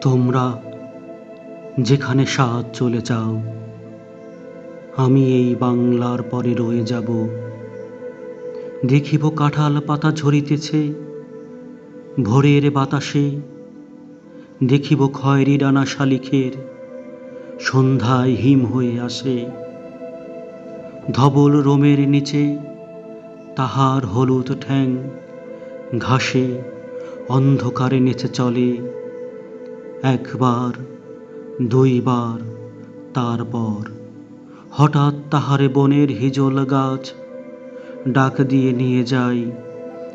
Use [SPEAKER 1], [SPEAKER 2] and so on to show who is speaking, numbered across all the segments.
[SPEAKER 1] তোমরা যেখানে সাজ চলে যাও, আমি এই বাংলার পরে রয়ে যাব। দেখিব কাঁঠাল পাতা ঝরিতেছে, ভোরের বাতাসে। দেখিব খয়েরি ডানা শালিখের, সন্ধ্যায় হিম হয়ে আসে। ধবল রোমের নিচে, তাহার হলুদ ঠ্যাং ঘাসে, অন্ধকারে নেচে চলে। একবার, দুইবার, তারপর। হঠাৎ তাহারে বনের হিজল গাছ ডাক দিয়ে নিয়ে যায়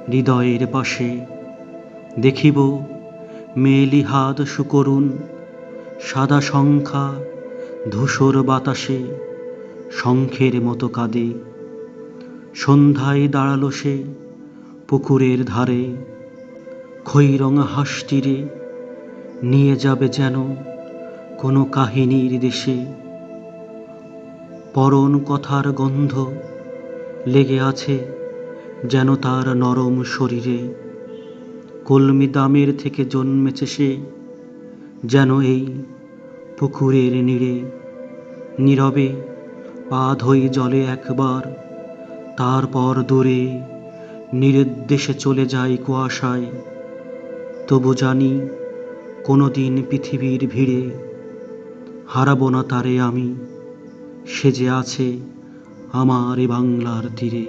[SPEAKER 1] হৃদয়ের পাশে। দেখিব মেলি হাত সুকরুণ, সাদা সংখ্যা ধূসর বাতাসে শঙ্খের মতো কাঁদে। সন্ধ্যায় দাঁড়াল সে পুকুরের ধারে খৈরঙা হাঁসটিরে নিয়ে যাবে যেন কোনো কাহিনীর দেশে। পরন কথার গন্ধ লেগে আছে যেন তার নরম শরীরে। কলমি দামের থেকে জন্মেছে সে যেন এই পুকুরের নীড়ে। নীরবে পা ধই জলে একবার, তারপর দূরে নিরুদ্দেশে চলে যায় কুয়াশায়। তবু জানি কোনো দিন পৃথিবীর ভিড়ে হারাব না তারে আমি সে যে আছে আমার এ বাংলার তীরে।